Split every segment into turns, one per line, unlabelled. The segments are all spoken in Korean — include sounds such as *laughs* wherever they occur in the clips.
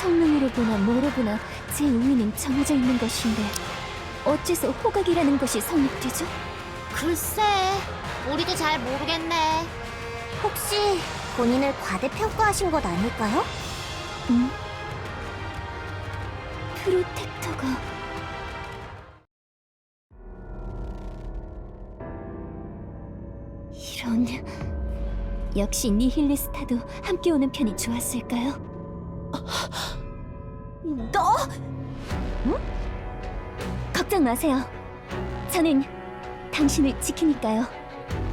성능으로 보나 뭐로 보나 제 우위는 정해져 있는 것인데 어째서 호각이라는 것이 성립되죠?
글쎄, 우리도 잘 모르겠네. 혹시 본인을 과대평가하신 것 아닐까요?
음? 프로텍터가 이런 역시 니힐리스타도 함께 오는 편이 좋았을까요? 너? 응? 걱정 마세요. 저는 당신을 지키니까요.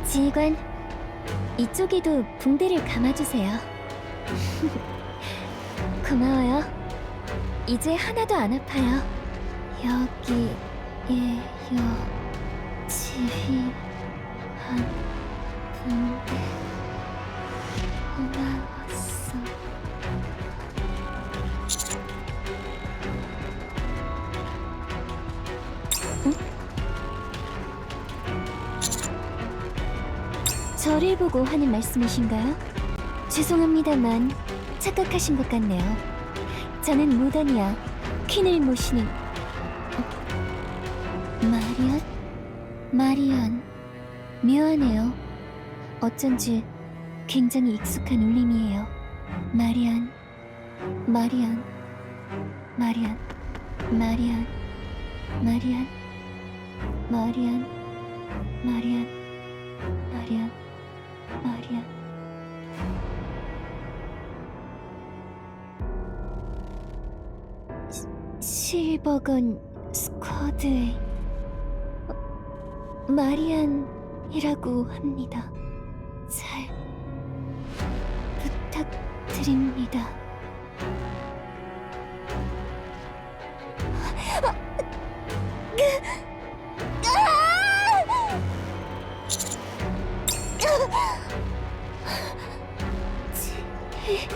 지휘관, 이쪽에도 붕대를 감아주세요. *laughs* 고마워요. 이제 하나도 안 아파요. 여기에요. 지휘한 붕대 고마웠 저를 보고 하는 말씀이신가요? 죄송합니다만 착각하신 것 같네요. 저는 무단이야 퀸을 모시는 어, 마리언? 마리언 묘하네요. 어쩐지 굉장히 익숙한 울림이에요. 마리안, 마리안, 마리안, 마리안, 마리안, 마리안, 마리안, 마리안. 실버건 스쿼드의 어, 마리안이라고 합니다. 잘 부탁드립니다. 지휘관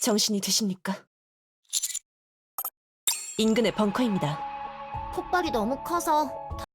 정신이 드십니까? 인근의 벙커입니다.
폭발이 너무 커서